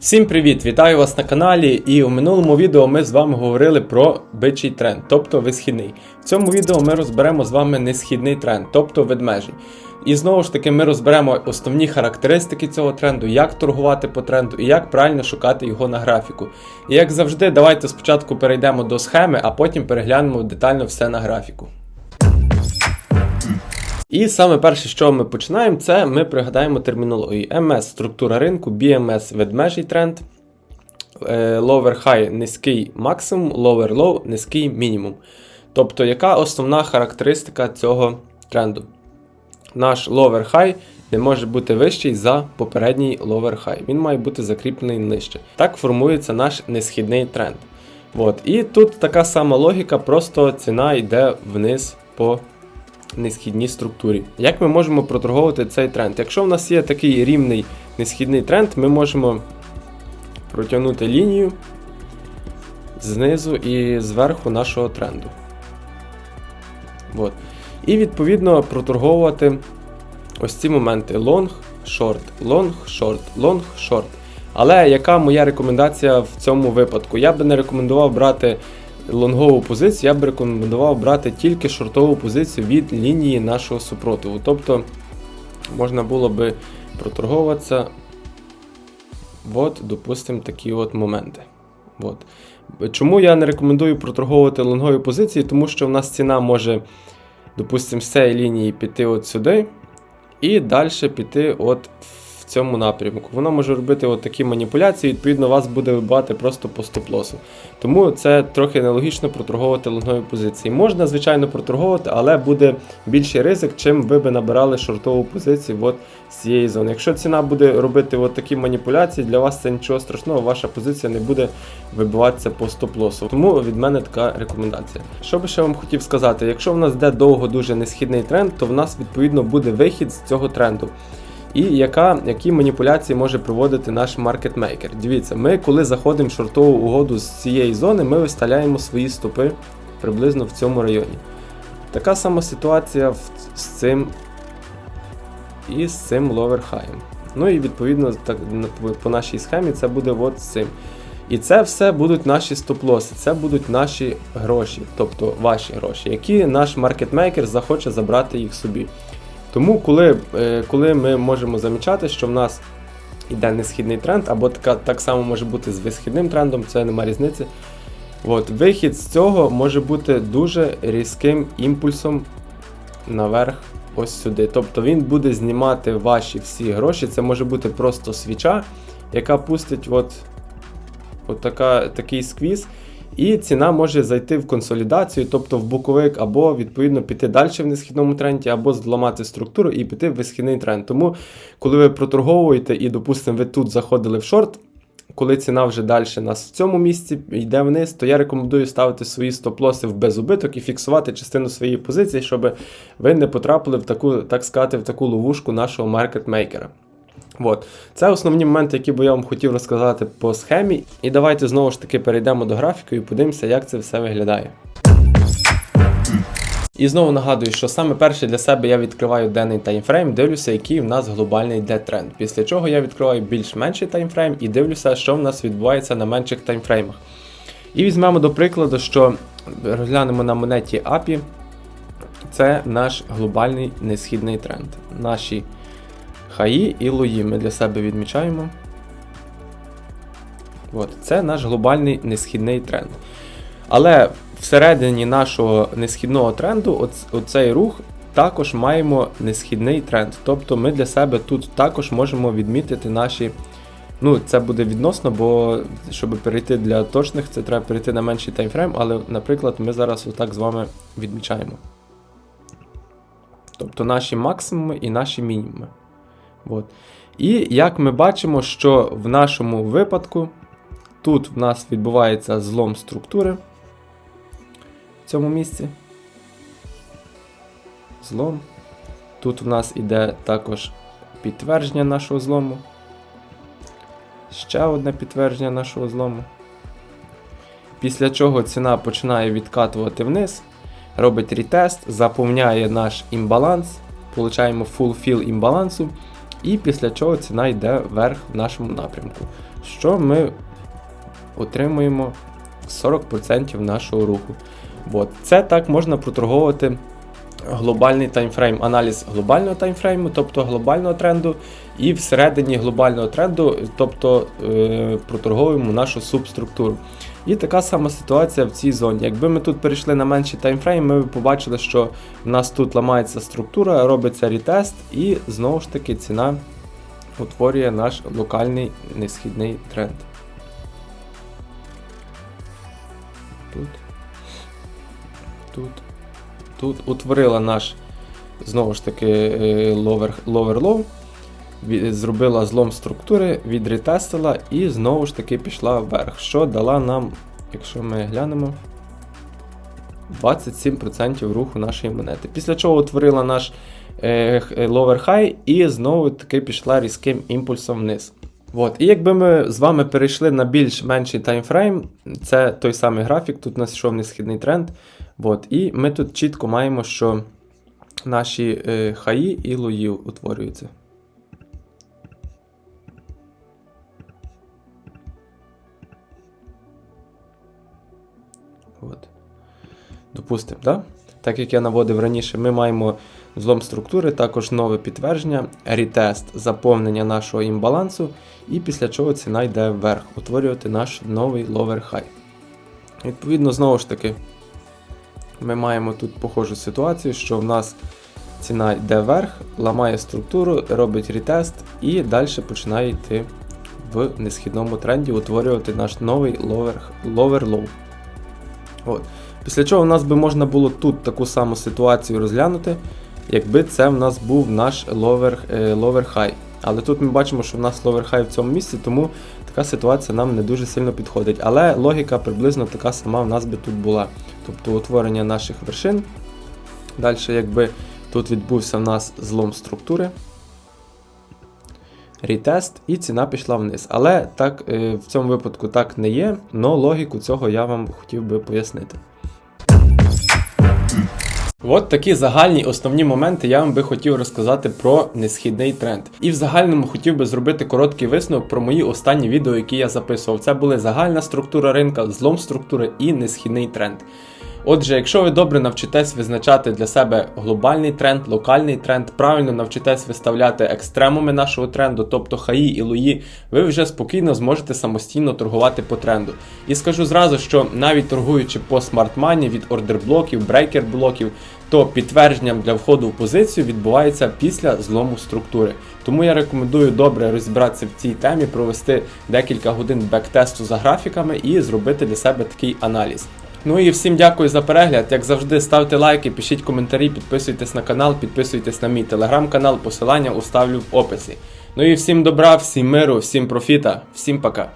Всім привіт! Вітаю вас на каналі. І у минулому відео ми з вами говорили про бичий тренд, тобто висхідний. В цьому відео ми розберемо з вами несхідний тренд, тобто ведмежий. І знову ж таки ми розберемо основні характеристики цього тренду, як торгувати по тренду і як правильно шукати його на графіку. І як завжди, давайте спочатку перейдемо до схеми, а потім переглянемо детально все на графіку. І саме перше, що ми починаємо, це ми пригадаємо термінологію. MS структура ринку, BMS ведмежий тренд, е, lower high низький максимум, lower low низький мінімум. Тобто, яка основна характеристика цього тренду? Наш lower high не може бути вищий за попередній lower high. Він має бути закріплений нижче. Так формується наш несхідний тренд. От. І тут така сама логіка, просто ціна йде вниз по несхідній структурі. Як ми можемо проторговувати цей тренд? Якщо в нас є такий рівний несхідний тренд, ми можемо протягнути лінію знизу і зверху нашого тренду. От. І відповідно проторговувати ось ці моменти лонг, шорт, лонг, шорт, лонг, шорт. Але яка моя рекомендація в цьому випадку? Я би не рекомендував брати лонгову позицію, я б рекомендував брати тільки шортову позицію від лінії нашого супротиву. Тобто можна було би проторговуватися, от, допустимо, такі от моменти. От. Чому я не рекомендую проторговувати лонгові позиції? Тому що в нас ціна може, допустимо, з цієї лінії піти от сюди, і далі піти от цьому напрямку. Вона може робити от такі маніпуляції, відповідно, вас буде вибивати просто по стоп-лосу. Тому це трохи нелогічно проторговувати лонгові позиції. Можна, звичайно, проторговувати, але буде більший ризик, чим ви би набирали шортову позицію от з цієї зони. Якщо ціна буде робити от такі маніпуляції, для вас це нічого страшного, ваша позиція не буде вибиватися по стоп-лосу. Тому від мене така рекомендація. Що би ще вам хотів сказати, якщо в нас йде довго дуже несхідний тренд, то в нас відповідно буде вихід з цього тренду. І яка, які маніпуляції може проводити наш маркетмейкер. Дивіться, ми коли заходимо в шортову угоду з цієї зони, ми виставляємо свої стопи приблизно в цьому районі. Така сама ситуація з цим і з цим ловерхаєм. Ну і відповідно так, по нашій схемі це буде от з цим. І це все будуть наші стоп-лоси, це будуть наші гроші, тобто ваші гроші, які наш маркетмейкер захоче забрати їх собі. Тому, коли, е, коли ми можемо замічати, що в нас йде несхідний тренд, або така, так само може бути з висхідним трендом, це нема різниці. От, вихід з цього може бути дуже різким імпульсом наверх ось сюди. Тобто він буде знімати ваші всі гроші. Це може бути просто свіча, яка пустить от, от така, такий сквіз. І ціна може зайти в консолідацію, тобто в боковик, або відповідно піти далі в несхідному тренді, або зламати структуру і піти в висхідний тренд. Тому, коли ви проторговуєте і, допустимо, ви тут заходили в шорт, коли ціна вже далі нас в цьому місці йде вниз, то я рекомендую ставити свої стоп-лоси в безубиток і фіксувати частину своєї позиції, щоб ви не потрапили в таку, так сказати, в таку ловушку нашого маркетмейкера. От. Це основні моменти, які би я вам хотів розказати по схемі. І давайте знову ж таки перейдемо до графіку і подивимося, як це все виглядає. І знову нагадую, що саме перше для себе я відкриваю денний таймфрейм, дивлюся, який в нас глобальний йде тренд. Після чого я відкриваю більш менший таймфрейм і дивлюся, що в нас відбувається на менших таймфреймах. І візьмемо до прикладу, що розглянемо на монеті API. Це наш глобальний несхідний тренд. Наші хаї і лої ми для себе відмічаємо. От, це наш глобальний несхідний тренд. Але всередині нашого несхідного тренду, оц- оцей рух, також маємо несхідний тренд. Тобто ми для себе тут також можемо відмітити наші. Ну, це буде відносно, бо щоб перейти для точних, це треба перейти на менший таймфрейм, але, наприклад, ми зараз отак з вами відмічаємо. Тобто наші максимуми і наші мінімуми. От. І як ми бачимо, що в нашому випадку тут в нас відбувається злом структури в цьому місці. Злом. Тут в нас іде також підтвердження нашого злому. Ще одне підтвердження нашого злому. Після чого ціна починає відкатувати вниз, робить ретест, заповняє наш імбаланс, получаємо full fill імбалансу, і після чого ціна йде вверх в нашому напрямку. що ми отримуємо 40% нашого руху. От. Це так можна проторговувати глобальний таймфрейм, аналіз глобального таймфрейму, тобто глобального тренду, і всередині глобального тренду, тобто е, проторговуємо нашу субструктуру. І така сама ситуація в цій зоні. Якби ми тут перейшли на менший таймфрейм, ми б побачили, що в нас тут ламається структура, робиться рітест, і знову ж таки ціна утворює наш локальний несхідний тренд. Тут. Тут. Тут утворила наш знову ж таки е, зробила злом структури, відретестила і знову ж таки пішла вверх, що дала нам, якщо ми глянемо, 27% руху нашої монети. Після чого утворила наш е, е, lower high і знову таки пішла різким імпульсом вниз. От. І якби ми з вами перейшли на більш менший таймфрейм, це той самий графік, тут у нас йшов несхідний тренд. От. І ми тут чітко маємо, що наші е, хаї і лої утворюються. Допустимо, да? так як я наводив раніше, ми маємо злом структури, також нове підтвердження, ретест, заповнення нашого імбалансу, і після чого ціна йде вверх, утворювати наш новий lower high. Відповідно, знову ж таки, ми маємо тут похожу ситуацію, що в нас ціна йде вверх, ламає структуру, робить ретест і далі починає йти в несхідному тренді, утворювати наш новий lower low. От. Після чого в нас би можна було тут таку саму ситуацію розглянути, якби це в нас був наш lower, е, lower high. Але тут ми бачимо, що в нас lower high в цьому місці, тому така ситуація нам не дуже сильно підходить. Але логіка приблизно така сама в нас би тут була. Тобто утворення наших вершин. Далі, якби тут відбувся в нас злом структури. Ретест, і ціна пішла вниз. Але так, е, в цьому випадку так не є, але логіку цього я вам хотів би пояснити. От такі загальні основні моменти я вам би хотів розказати про несхідний тренд. І в загальному хотів би зробити короткий висновок про мої останні відео, які я записував. Це були загальна структура ринка, злом структури і несхідний тренд. Отже, якщо ви добре навчитесь визначати для себе глобальний тренд, локальний тренд, правильно навчитесь виставляти екстремуми нашого тренду, тобто хаї і лої, ви вже спокійно зможете самостійно торгувати по тренду. І скажу зразу, що навіть торгуючи по смарт-мані від ордер-блоків, брейкер-блоків, то підтвердженням для входу в позицію відбувається після злому структури. Тому я рекомендую добре розібратися в цій темі, провести декілька годин бектесту за графіками і зробити для себе такий аналіз. Ну і всім дякую за перегляд. Як завжди, ставте лайки, пишіть коментарі, підписуйтесь на канал, підписуйтесь на мій телеграм-канал, посилання уставлю в описі. Ну і всім добра, всім миру, всім профіта, всім пока.